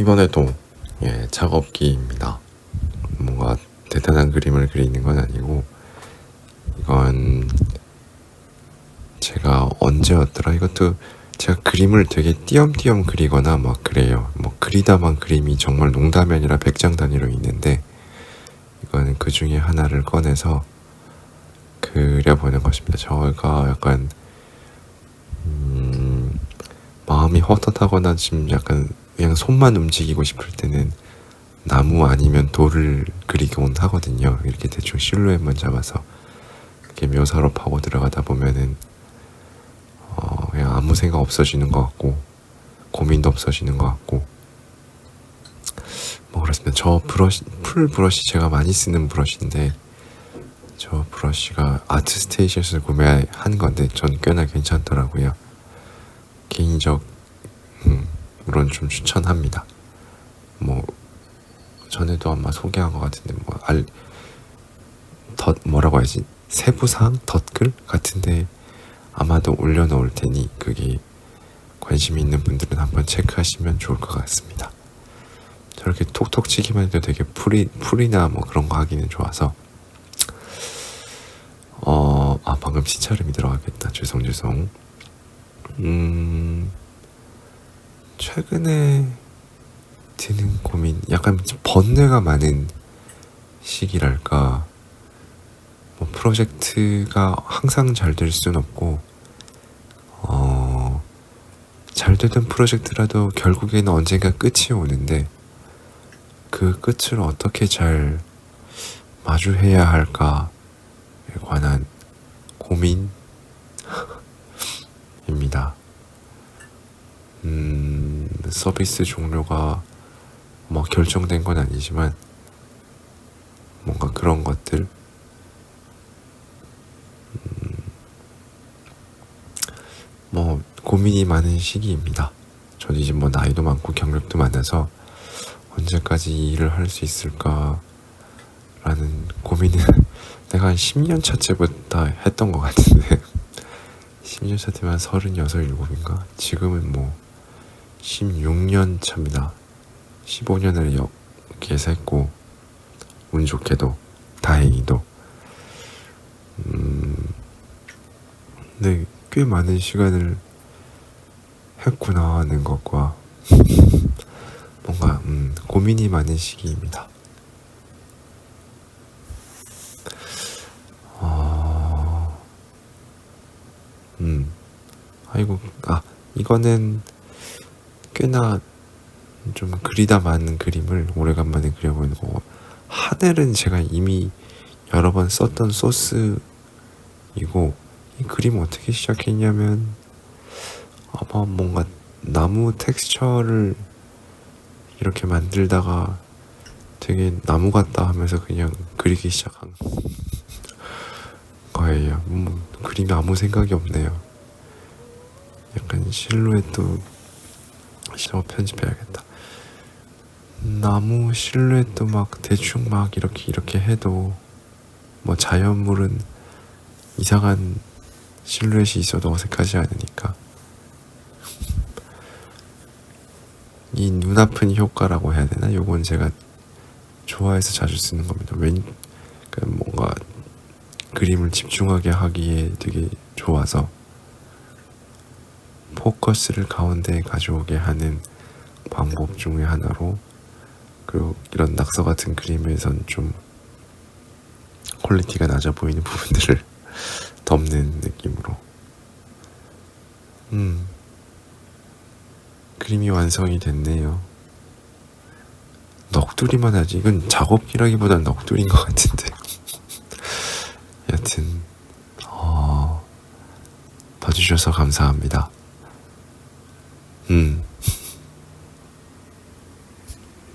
이번에도 예, 작업기입니다. 뭔가 대단한 그림을 그리는 건 아니고 이건 제가 언제였더라 이것도 제가 그림을 되게 띄엄띄엄 그리거나 막 그래요. 뭐 그리다만 그림이 정말 농담이 아니라 백장 단위로 있는데 이거는 그 중에 하나를 꺼내서 그려보는 것입니다. 저가 약간 음, 마음이 헛헛하거나 지금 약간 그냥 손만 움직이고 싶을 때는 나무 아니면 돌을 그리곤 하거든요. 이렇게 대충 실루엣만 잡아서 이렇게 묘사로 파고 들어가다 보면은 어, 그냥 아무 생각 없어지는 것 같고 고민도 없어지는 것 같고 뭐 그렇습니다. 저 브러쉬 풀 브러쉬 제가 많이 쓰는 브러쉬인데 저 브러쉬가 아트 스테이션에서 구매한 건데 전 꽤나 괜찮더라고요. 개인적 음, 물론 좀 추천합니다. 뭐 전에도 아마 소개한 것 같은데 뭐 알 덧 뭐라고 해야지 세부사항 덧글 같은데 아마도 올려놓을 테니 그게 관심 있는 분들은 한번 체크하시면 좋을 것 같습니다. 저렇게 톡톡 치기만 해도 되게 풀이 풀이나 뭐 그런 거 하기는 좋아서 어, 아 방금 시차름이 들어가겠다. 죄송 죄송. 음, 최근에 드는 고민, 약간 번뇌가 많은 시기랄까. 뭐 프로젝트가 항상 잘 될 순 없고, 어, 잘 되던 프로젝트라도 결국에는 언젠가 끝이 오는데, 그 끝을 어떻게 잘 마주해야 할까에 관한 고민입니다. 음, 서비스 종료가 뭐 결정된 건 아니지만 뭔가 그런 것들 음, 뭐 고민이 많은 시기입니다. 저도 이제 뭐 나이도 많고 경력도 많아서 언제까지 이 일을 할 수 있을까라는 고민을 내가 한 10년 차째부터 했던 것 같은데 10년 차 때면 36, 7인가? 지금은 뭐 16년 차입니다. 15년을 여기에서 했고 운 좋게도 다행히도 음, 근데 꽤 많은 시간을 했구나 하는 것과 뭔가 음, 고민이 많은 시기입니다. 어, 음, 아이고, 아, 이거는 꽤나 좀 그리다 많은 그림을 오래간만에 그려보는 거고, 하늘은 제가 이미 여러 번 썼던 소스이고, 이 그림 어떻게 시작했냐면, 아마 뭔가 나무 텍스처를 이렇게 만들다가 되게 나무 같다 하면서 그냥 그리기 시작한 거예요. 뭐, 그림에 아무 생각이 없네요. 약간 실루엣도 실어 편집해야겠다. 나무 실루엣도 막 대충 막 이렇게 이렇게 해도 뭐 자연물은 이상한 실루엣이 있어도 어색하지 않으니까 이 눈아픈 효과라고 해야 되나? 요건 제가 좋아해서 자주 쓰는 겁니다. 왠 그러니까 뭔가 그림을 집중하게 하기에 되게 좋아서 포커스를 가운데에 가져오게 하는 방법 중의 하나로 그리고 이런 낙서 같은 그림에선 좀 퀄리티가 낮아 보이는 부분들을 덮는 느낌으로. 음. 그림이 완성이 됐네요. 넋두리만 하지? 이건 작업기라기보단 넋두리인 것 같은데. 여튼 어, 봐주셔서 감사합니다. 음